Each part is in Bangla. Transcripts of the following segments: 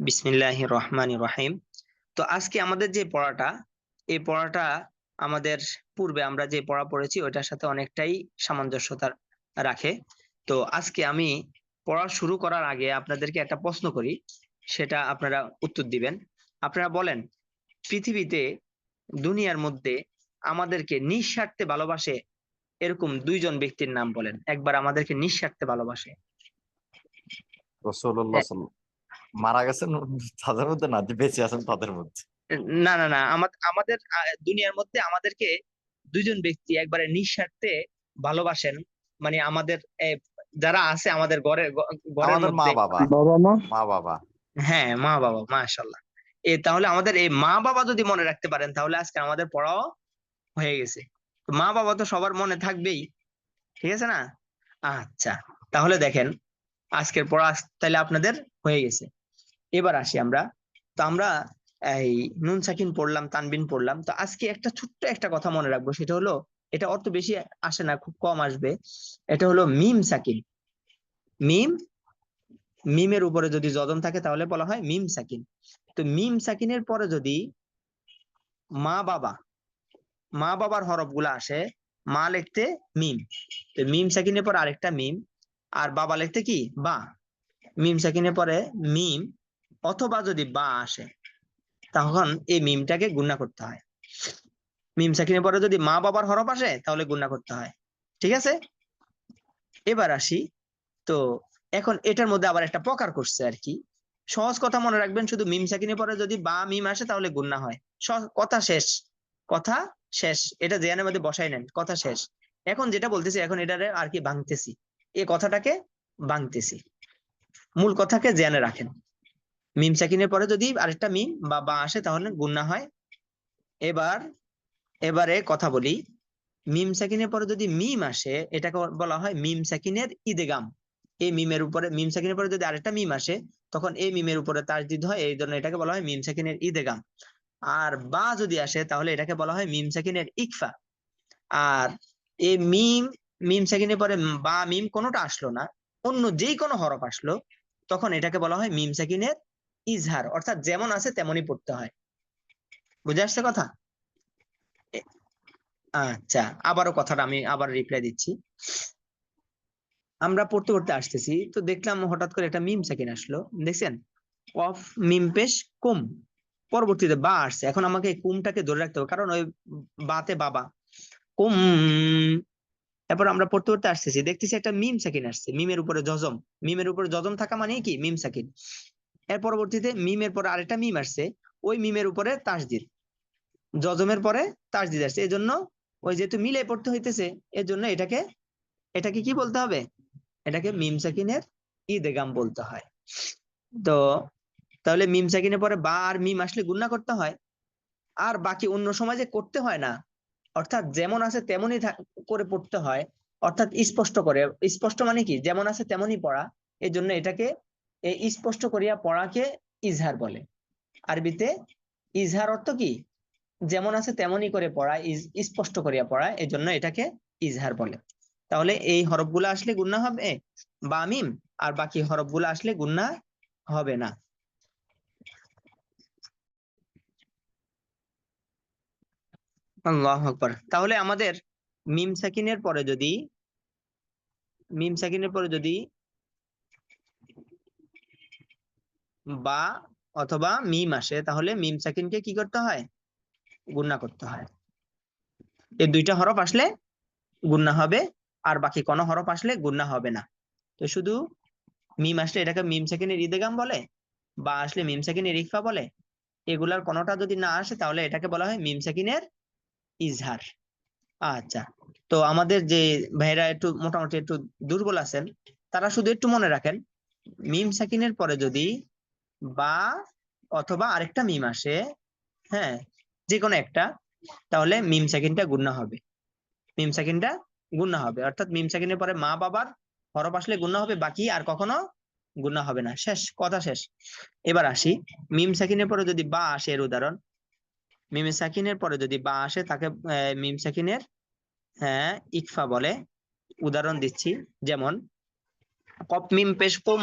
বিসমিল্লাহ রহমান রহিম তো আজকে আমাদের যে পড়াটা, এই পড়াটা আমাদের পূর্বে আমরা যে পড়া পড়েছি ওটার সাথে অনেকটাই সামঞ্জস্যতা রাখে। তো আজকে আমি পড়া শুরু করার আগে আপনাদেরকে একটা প্রশ্ন করি, সেটা আপনারা উত্তর দিবেন। আপনারা বলেন, পৃথিবীতে দুনিয়ার মধ্যে আমাদেরকে নিঃস্বার্থে ভালোবাসে এরকম দুইজন ব্যক্তির নাম বলেন। একবার আমাদেরকে নিঃস্বার্থে ভালোবাসে। মারা গেছেন তাদের মধ্যে না বেঁচে আছেন তাদের মধ্যে? না না না আমা- আমাদের দুনিয়ার মধ্যে আমাদেরকে দুইজন ব্যক্তি একবারে নিঃস্বার্থে ভালোবাসেন। মানে আমাদের যারা আছে আমাদের ঘরে ঘরের আমাদের মা মধ্যে। বাবা। বাবা মা? মা বাবা। হ্যাঁ মা বাবা মাশাল্লাহ এ তাহলে আমাদের এই মা বাবা যদি মনে রাখতে পারেন তাহলে আজকে আমাদের পড়াও হয়ে গেছে। মা বাবা তো সবার মনে থাকবেই। ঠিক আছে না? আচ্ছা তাহলে দেখেন আজকের পড়া তাহলে আপনাদের হয়ে গেছে। এবার আসি আমরা। তো আমরা, এই নুন, সাকিন পড়লাম, তানবিন পড়লাম। তো আজকে একটা ছোট্ট একটা কথা মনে রাখব, সেটা হলো, এটা অত বেশি আসে না, খুব কম আসবে। এটা হলো মিম সাকিন। মিম, মিমের উপরে যদি জদম থাকে, তাহলে বলা হয় মিম সাকিন। তো মিম সাকিনের পরে যদি মা বাবা, মা বাবার হরফগুলা আসে, মা লিখতে মিম। তো মিম সাকিনের পর আরেকটা মিম, আর বাবা লিখতে কি? বা। মিম সাকিনের পরে মিম অথবা যদি বা আসে, তখন এই মিমটাকে গুণা করতে হয়। মিম সাকিনের পরে যদি মা বাবার হরফ আসে, তাহলে গুণা করতে হয়। ঠিক আছে? এবার আসি। তো এখন এটার মধ্যে আবার একটা প্রকার করছে আর কি। সহজ কথা মনে রাখবেন, শুধু মিম সাকিনের পরে যদি বা, মিম আসে, তাহলে গুণা হয়। কথা শেষ। কথা শেষ। এটা জেয়ানের মধ্যে বসাই নেন। কথা শেষ। এখন যেটা বলতেছি, এখন এটারে আর কি ভাঙতেছি। এ কথাটাকে ভাঙতেছি। মূল কথাকে জেনে রাখেন। মিম সাকিনের পরে যদি আরেকটা মিম বা বা আসে তাহলে গুণা হয়। এবার, এবারে কথা বলি। মিম সাকিনের পরে যদি মিম আসে, এটাকে বলা হয় মিম সাকিনের ইদেগাম। এই মিমের উপরে, মিম সাকিনের পরে যদি আরেকটা মিম আসে, তখন এই মিমের উপরে তার তাজদিদ হয়। এই জন্য এটাকে বলা হয় মিম সাকিনের ইদেগাম। আর বা যদি আসে, তাহলে এটাকে বলা হয় মিম সাকিনের ইকফা। আর এই মিম মিম সাকিনের পরে বা, মিম কোনোটা আসলো না, অন্য যেই কোনো হরফ আসলো, তখন এটাকে বলা হয় মিম সাকিনের ইজহার, অর্থাৎ যেমন আছে তেমনই পড়তে হয়। বুঝে আসছে কথা? আচ্ছা আবারও কথাটা আমি আবার রিপ্লাই দিচ্ছি। আমরা পড়তে পড়তে আসতেছি, তো দেখলাম হঠাৎ করে একটা মিম সাকিন আসলো। দেখছেন? অফ মিম পেশ কুম। পরবর্তীতে বা আসছে। এখন আমাকে কুমটাকে ধরে রাখতে হবে, কারণ ওই বাতে বাবা। কুম। এরপর আমরা পড়তে পড়তে আসতেছি, দেখতেছি একটা মিম সাকিন আসছে মিমের উপরে জজম। মিমের উপরে জজম থাকা মানে কি? মিম সাকিন এর পরবর্তীতে মিমের পরে আরেকটা মিম আসছে, ওই মিমের উপরে তাসদিদ জজমের পরে তাসদিদ আসছে। এই জন্য ওই যেহেতু মিলে পড়তে হইতেছে জন্য এটাকে এটাকে কি বলতে হবে? এটাকে মিম সাকিনের ইদেগাম বলতে হয়। তো তাহলে মিম সাকিনের পরে বা আর মিম আসলে গুণা করতে হয়। আর বাকি অন্য সময় যে করতে হয় না, অর্থাৎ যেমন আছে তেমনই করে পড়তে হয়, অর্থাৎ স্পষ্ট করে, স্পষ্ট মানে কি? যেমন আছে তেমনই পড়া। এই জন্য এটাকে এই স্পষ্ট করিয়া পড়াকে ইজহার বলে। আরবিতে ইজহার অর্থ কি? যেমন আছে তেমনই করে পড়া স্পষ্ট করিয়া পড়া এই জন্য এটাকে ইজহার বলে। তাহলে এই হরফগুলো আসলে গুন্না হবে? বা মিম? আর বাকি হরফগুলো আসলে গুন্না হবে না। আল্লাহ তাহলে আমাদের মিম সাকিনের পরে যদি মিম সাকিনের পরে যদি বা অথবা মিম আসে, তাহলে মিম সাকিনকে কি করতে হয়? গুণা করতে হয়। এই দুইটা হরফ আসলে গুণা হবে, আর বাকি কোনো হরফ আসলে গুণা হবে না। তো শুধু মিম আসলে এটাকে মিম সাকিনের ইদেগাম বলে, বা আসলে মিম সাকিনের ইকফা বলে, এগুলার কোনোটা যদি না আসে, তাহলে এটাকে বলা হয় মিম সাকিনের ইজহার। আচ্ছা তো আমাদের যে ভাইরা একটু মোটামুটি একটু দুর্বল আছেন, তারা শুধু একটু মনে রাখেন, মিম সাকিনের পরে যদি বা অথবা আরেকটা মিম আসে হ্যাঁ যে কোনো একটা, তাহলে মিম সেকেন্ডটা গুণা হবে। মিম সেকেন্ডটা গুণা হবে। অর্থাৎ মিম সাকিনের পরে মা বাবার হরফ আসলে গুণা হবে, বাকি আর কখনো গুণা হবে না। শেষ, কথা শেষ। এবার আসি। মিম সাকিনের পরে যদি বা আসে, এর উদাহরণ। মিম সাকিনের পরে যদি বা আসে, তাকে মিম সাকিনের হ্যাঁ ইকফা বলে। উদাহরণ দিচ্ছি। যেমন কপ মিম পেশ কুম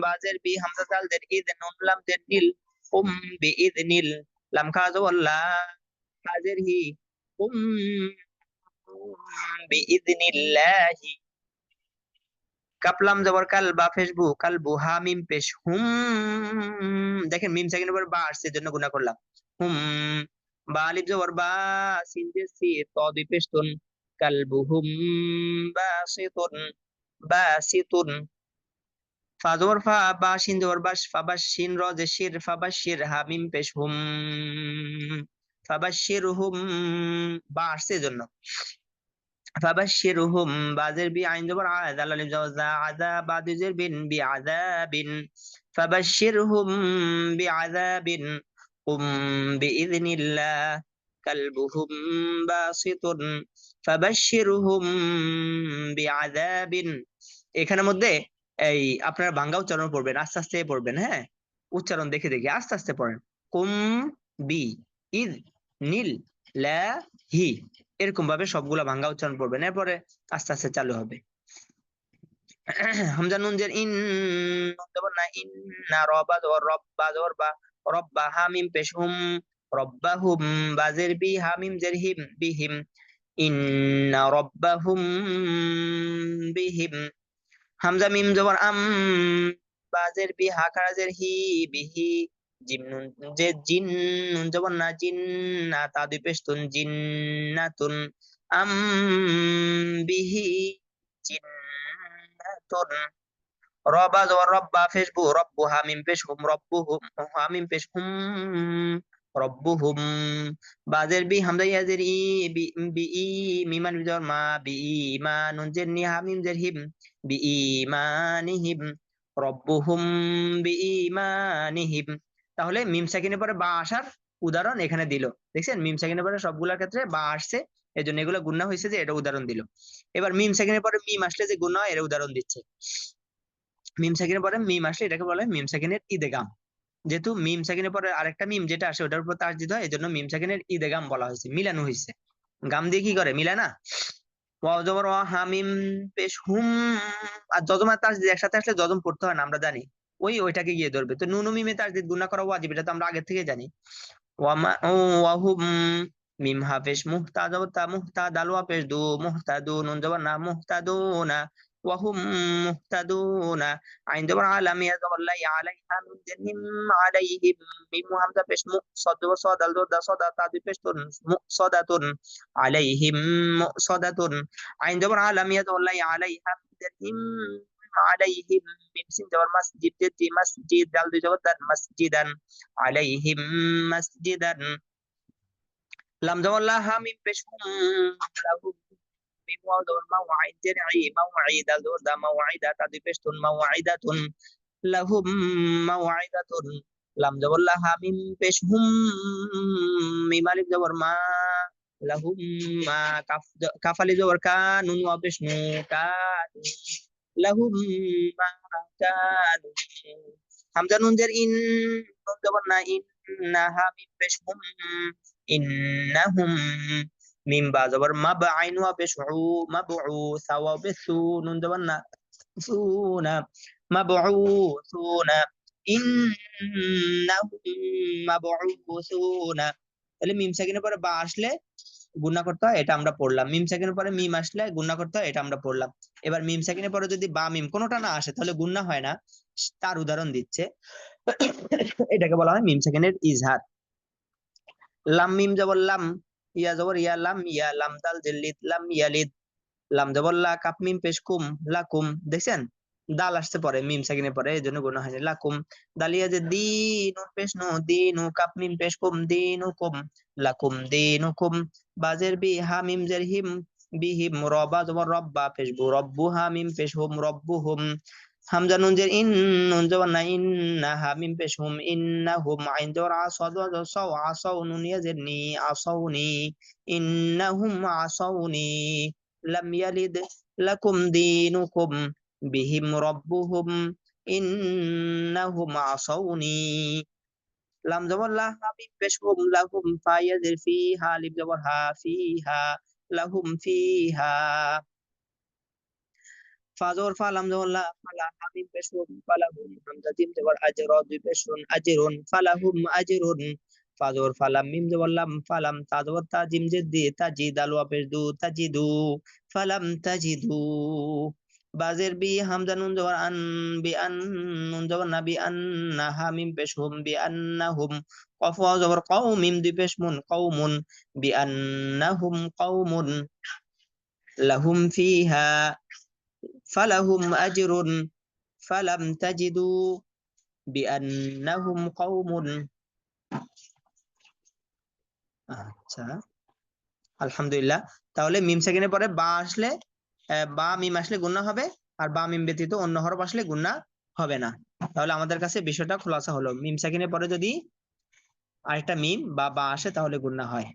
বাজের বি হামজা দাল দের ইদ নুন লাম দের নীল, কুম বি ইদ নীল, লাম খা জবল্লা হাজের হি, কুম বি কাপলাম জবর কাল বা ফেসবু কাল বুহা মিম পেশ হুম দেখেন মিম সেকেন্ড পর বা আসছে জন্য গুণা করলাম। হুম, বা আলিফ জবর বা সিন যে সি পেশ তুন কাল বুহুম বা বা বাসিতুন ফাজর ফা বাসিন জর বাস ফাবাসিন রজেশির ফাবাসির হামিম পেশ হুম। ফাবাসির হুম বাসের জন্য ফাবাসিরহুম বাজের বি আইন জবর আযাল আলিম জাওজা আযাব আদিজের বিন বি আযাবিন ফাবাসিরহুম বি আযাবিন বি বিইذنিল্লাহ كلبهم باسط فبشرهم بعذاب এখানের মধ্যে এই আপনারা বাংলা উচ্চারণ পড়বেন আস্তে আস্তে পড়বেন হ্যাঁ উচ্চারণ দেখে দেখে আস্তে আস্তে পড়েন কুম বি ইদ নীল লা হি এরকম ভাবে সবগুলা ভাঙ্গা উচ্চারণ পড়বেন এরপরে আস্তে আস্তে চালু হবে হামজা নুন জের ইন নুন দেবর না ইন না রবা জবর রব্বা জবর বা রব্বা হামিম পেশ হুম রব্বাহুম বাজের বি হামিম জের হিম বিহিম। ইন্না রব্বাহুম বিহিম। হামজা মিম জবর আম বাজের বি হাকারাজের হি বিহি। জিম নুন যে জিন নুন জবর না জিন না তা দুই পেশ তুন আম বিহি জিন্নাতুন। রবা জবর রব্বা ফেসবু রব্বু হামিম পেশ হুম রব্বু হুম হামিম পেশ হুম রব্বুহুম বাজের বি হামজা ইয়াজের ই বি ই মিমান বিজর মা বি ইমানুন জের নি হামিম জের হিম, বি ইমানিহিম রব্বুহুম বি ইমানিহিম তাহলে মিম সাকিনের পরে বা আসার উদাহরণ এখানে দিল। দেখছেন? মিম সাকিনের পরে সবগুলোর ক্ষেত্রে বা আসছে এই জন্য এগুলো গুণা হয়েছে যে এটা উদাহরণ দিল। এবার মিম সাকিনের পরে মিম আসলে যে গুণা হয়, এর উদাহরণ দিচ্ছে। মিম সাকিনের পরে মিম আসলে এটাকে বলে মিম সাকিনের ইদেগাম যেহেতু মিম সাকিনের পরে আরেকটা মিম যেটা আসে, ওটার উপর তার দিতে হয় এই জন্য মিম সাকিনের ইদেগাম বলা হয়েছে, মিলানো হয়েছে। গাম দিয়ে কি করে? মিলায় না? হামিম, পেশ, হুম, আর যজমার তাসদিদ একসাথে আসলে যজম পড়তে হয় না, আমরা জানি। ওই ওইটাকে গিয়ে ধরবে। তো নুনু, মিমে তাসদিদ গুণা করা ওয়াজিব, এটা তো আমরা আগে থেকে জানি। ওয়াহুম মিম হাফেশ মুহতা জবর তা মুহতা দাল ওয়া, পেশ, দু মুহতাদু নুন, জবর, না, মুহতাদুনা। ওয়াহুম মুহতাদুনা আইন জবর আলাম ইয়া জবর লাই আলাইহা মিন জান্নিম আলাইহিম মিম হামজা পেশ মু সদ জবর সদ আল দা সদা তা দুই পেশ তুন মুসদাতুন আলাইহিম মুসদাতুন আইন জবর আলাম ইয়া জবর লাই আলাইহা মিন জান্নিম আলাইহিম মিম সিন জবর মসজিদ জি মসজিদ দাল দুই জবর দান মসজিদান আলাইহিম মসজিদান লাম জবর লা হা মিম পেশ হুম লাহুম মিম ওয়াও জবর মাওয়াইদ জের ই মাওয়াইদ দাল জবর দা মাওয়াইদা তা দুই পেশ তুন মাওয়াইদাতুন লাহুম মাওয়াইদাতুন লাম জবর লা হা মিম বা জবর, মাব আইন ওয়া পেশ মাবউ সাওয়া নুন জবর না সুনা মাবউসুনা ইন্নাহুম মাবউসুনা তাহলে মিম সাকিনের পরে বা আসলে গুণা করতে হয়, এটা আমরা পড়লাম। মিম সাকিনের পরে মিম আসলে গুণা করতে হয়, এটা আমরা পড়লাম। এবার মিম সাকিনের পরে যদি বা, মিম কোনোটা না আসে, তাহলে গুণা হয় না। তার উদাহরণ দিচ্ছে। এটাকে বলা হয় মিম সাকিনের ইজহার। লাম মিম জবর লাম ইয়া জবর, ইয়া লাম ইয়া লাম দাল জেল্লিদ, লাম ইয়ালিদ। লাম জবর, লা কাপ মিম পেশ কুম লাকুম দেখছেন? দাল আসতে পরে, মিম সাকিনের পরে, এই জন্য গুণ হয়নি লাকুম দালিয়া যে দিনু পেশ নু দিনু কাপ মিম পেশ কুম দিনুকুম লাকুম দিনুকুম বাজের বি হা মিম জের হিম, বিহিম রবা জবর রব্বা পেশ বু রব্বু হা মিম পেশ হুম, রব্বুহুম। হামজা নুন জের ইন নুন জবর না ইন্না হা মিম পেশ হুম ইন্নাহুম আইন জবর আসা জবর সাও আসাউ নুন ইয়া জের নি আসাউনি ইন্নাহুম আসাউনি লাম ইয়ালিদ লাকুম দিনুকুম বিহিম রব্বুহুম ইন্নাহুম আসাউনি লাম জবর লা হাবিব পেশ হুম লাহুম ফিহা লিব জবর হা ফিহা লাহুম ফিহা ফাজর ফালাম জহল্লা ফালা হামিম পেশুন ফালাহুম হামজা জিম জবর আজর দুই পেশুন আজিরুন ফালাহুম আজিরুন ফাজর ফালাম মিম জবল্লাম ফালাম তাজবর তাজিম জেদ্দি তাজিদ আলওয়া পেশদু তাজিদু ফালাম তাজিদু বাজের বি হামজা নুন জবর আন বি আন নুন জবর না বি আন্না হামিম পেশহুম বি আন্নাহুম কফ ওয়াও জবর কও মিম দুই পেশ মুন কওমুন ফালাহুম আজরুন ফালাম তাজিদু বিআন্নাহুম কওমুন আচ্ছা আলহামদুলিল্লাহ। তাহলে মিম সেকেন্ডের পরে বা আসলে বা মিম আসলে গুণা হবে, আর বা মিম ব্যতীত অন্য হরফ আসলে গুণা হবে না। তাহলে আমাদের কাছে বিষয়টা খোলাসা হলো। মিম সেকেন্ডের পরে যদি আরেকটা মিম বা বা আসে, তাহলে গুণা হয়।